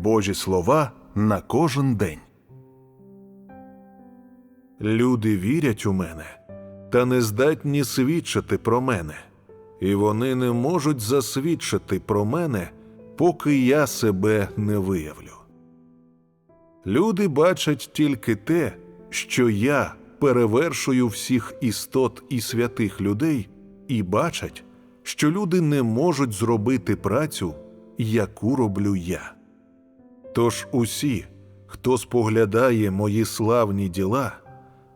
Божі слова на кожен день. Люди вірять у мене та не здатні свідчити про мене, і вони не можуть засвідчити про мене, поки я себе не виявлю. Люди бачать тільки те, що я перевершую всіх істот і святих людей, і бачать, що люди не можуть зробити працю, яку роблю я. Тож усі, хто споглядає мої славні діла,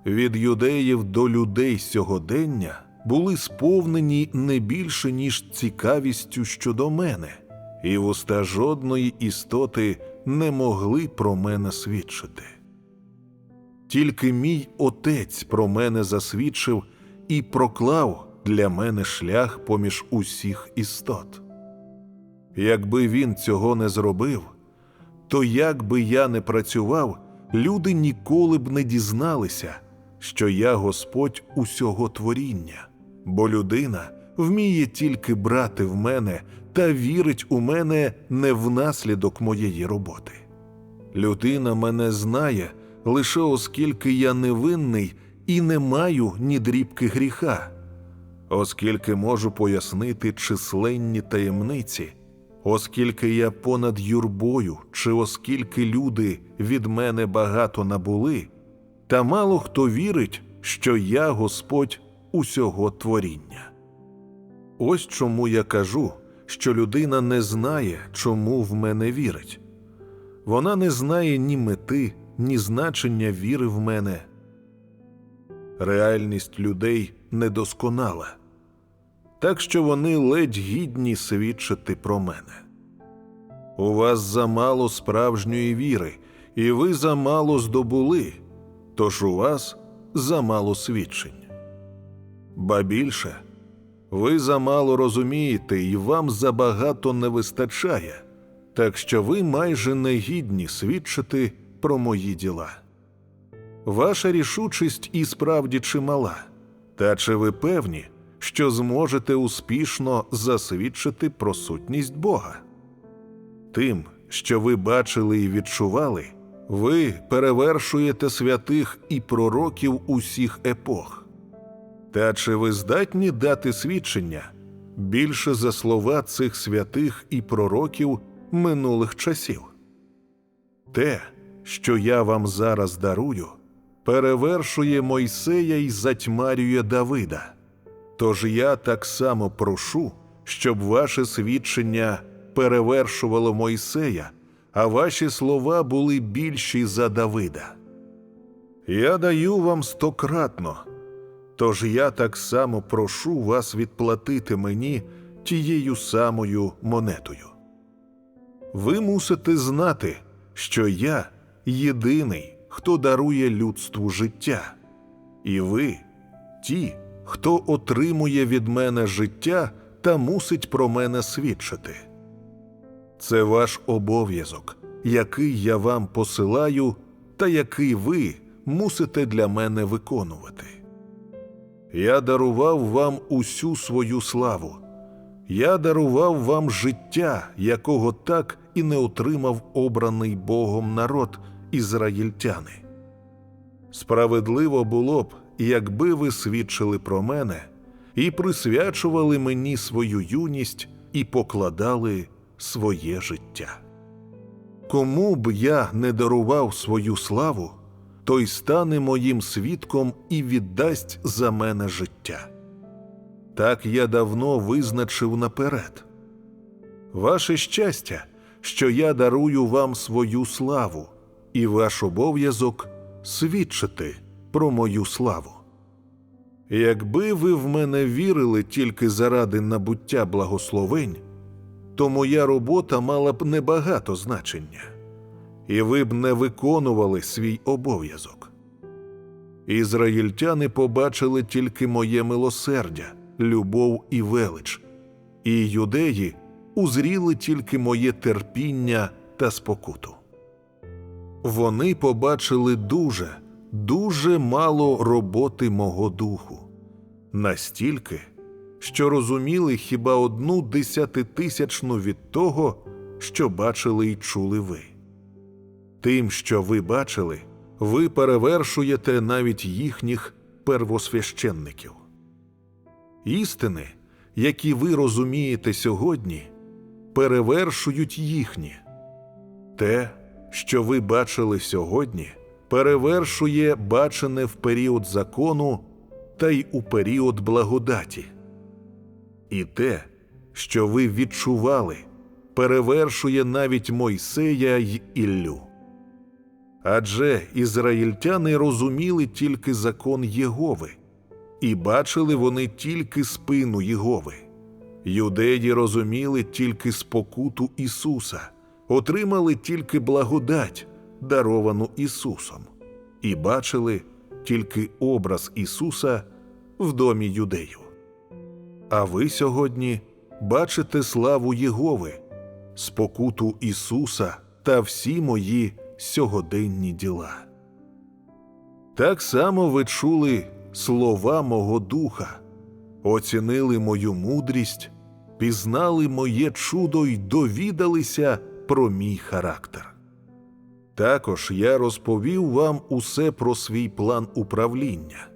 від юдеїв до людей сьогодення, були сповнені не більше, ніж цікавістю щодо мене, і вуста жодної істоти не могли про мене свідчити. Тільки мій отець про мене засвідчив і проклав для мене шлях поміж усіх істот. Якби він цього не зробив, то як би я не працював, люди ніколи б не дізналися, що я Господь усього творіння, бо людина вміє тільки брати в мене та вірить у мене не внаслідок моєї роботи. Людина мене знає лише оскільки я невинний і не маю ні дрібки гріха, оскільки можу пояснити численні таємниці, оскільки я понад юрбою, чи оскільки люди від мене багато набули, та мало хто вірить, що я Господь усього творіння. Ось чому я кажу, що людина не знає, чому в мене вірить. Вона не знає ні мети, ні значення віри в мене. Реальність людей недосконала, так що вони ледь гідні свідчити про мене. У вас замало справжньої віри, і ви замало здобули, тож у вас замало свідчень. Ба більше, ви замало розумієте, і вам забагато не вистачає, так що ви майже не гідні свідчити про мої діла. Ваша рішучість і справді чимала, та чи ви певні, що зможете успішно засвідчити про сутність Бога? Тим, що ви бачили і відчували, ви перевершуєте святих і пророків усіх епох. Та чи ви здатні дати свідчення більше за слова цих святих і пророків минулих часів? Те, що я вам зараз дарую, перевершує Мойсея і затьмарює Давида. Тож я так само прошу, щоб ваше свідчення перевершувало Мойсея, а ваші слова були більші за Давида. Я даю вам стократно, тож я так само прошу вас відплатити мені тією самою монетою. Ви мусите знати, що я єдиний, хто дарує людству життя, і ви ті, хто отримує від мене життя та мусить про мене свідчити. Це ваш обов'язок, який я вам посилаю, та який ви мусите для мене виконувати. Я дарував вам усю свою славу, я дарував вам життя, якого так і не отримав обраний Богом народ ізраїльтяни. Справедливо було б, якби ви свідчили про мене і присвячували мені свою юність і покладали своє життя. Кому б я не дарував свою славу, той стане моїм свідком і віддасть за мене життя. Так я давно визначив наперед. Ваше щастя, що я дарую вам свою славу, і ваш обов'язок свідчити про мою славу. Якби ви в мене вірили тільки заради набуття благословень, то моя робота мала б небагато значення, і ви б не виконували свій обов'язок. Ізраїльтяни побачили тільки моє милосердя, любов і велич, і юдеї узріли тільки моє терпіння та спокуту. Вони побачили дуже, дуже мало роботи мого духу, настільки, що розуміли хіба одну десятитисячну від того, що бачили й чули ви. Тим, що ви бачили, ви перевершуєте навіть їхніх первосвященників. Істини, які ви розумієте сьогодні, перевершують їхні. Те, що ви бачили сьогодні, перевершує бачене в період закону та й у період благодаті. І те, що ви відчували, перевершує навіть Мойсея й Іллю. Адже ізраїльтяни розуміли тільки закон Єгови, і бачили вони тільки спину Єгови. Юдеї розуміли тільки спокуту Ісуса, отримали тільки благодать, даровану Ісусом, і бачили тільки образ Ісуса в домі юдею. А ви сьогодні бачите славу Єгови, спокуту Ісуса та всі мої сьогоденні діла. Так само ви чули слова мого духа, оцінили мою мудрість, пізнали моє чудо й довідалися про мій характер. Також я розповів вам усе про свій план управління.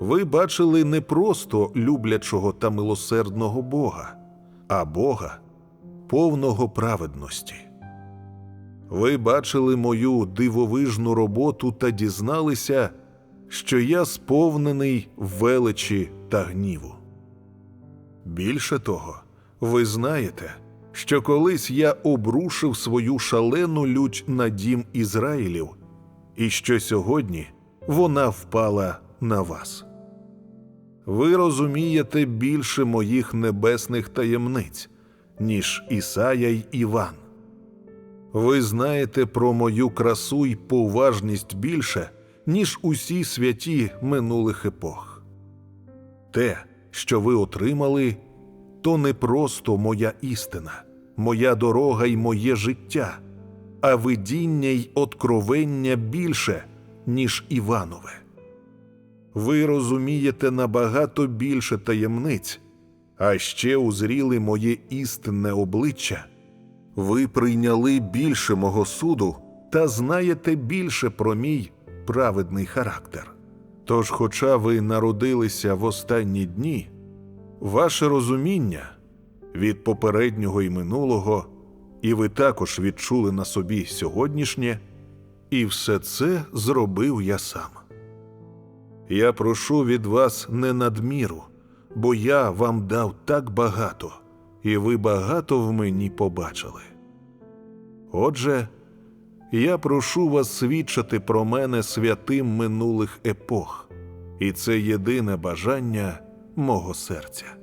Ви бачили не просто люблячого та милосердного Бога, а Бога повного праведності. Ви бачили мою дивовижну роботу та дізналися, що я сповнений величі та гніву. Більше того, ви знаєте, що колись я обрушив свою шалену лють на дім Ізраїлів, і що сьогодні вона впала на вас. Ви розумієте більше моїх небесних таємниць, ніж Ісая й Іван. Ви знаєте про мою красу й поважність більше, ніж усі святі минулих епох. Те, що ви отримали, то не просто моя істина, моя дорога й моє життя, а видіння й откровення більше, ніж Іванове. Ви розумієте набагато більше таємниць, а ще узріли моє істинне обличчя. Ви прийняли більше мого суду та знаєте більше про мій праведний характер. Тож, хоча ви народилися в останні дні, ваше розуміння від попереднього і минулого, і ви також відчули на собі сьогоднішнє, і все це зробив я сам. Я прошу від вас не надміру, бо я вам дав так багато, і ви багато в мені побачили. Отже, я прошу вас свідчити про мене святим минулих епох, і це єдине бажання мого серця.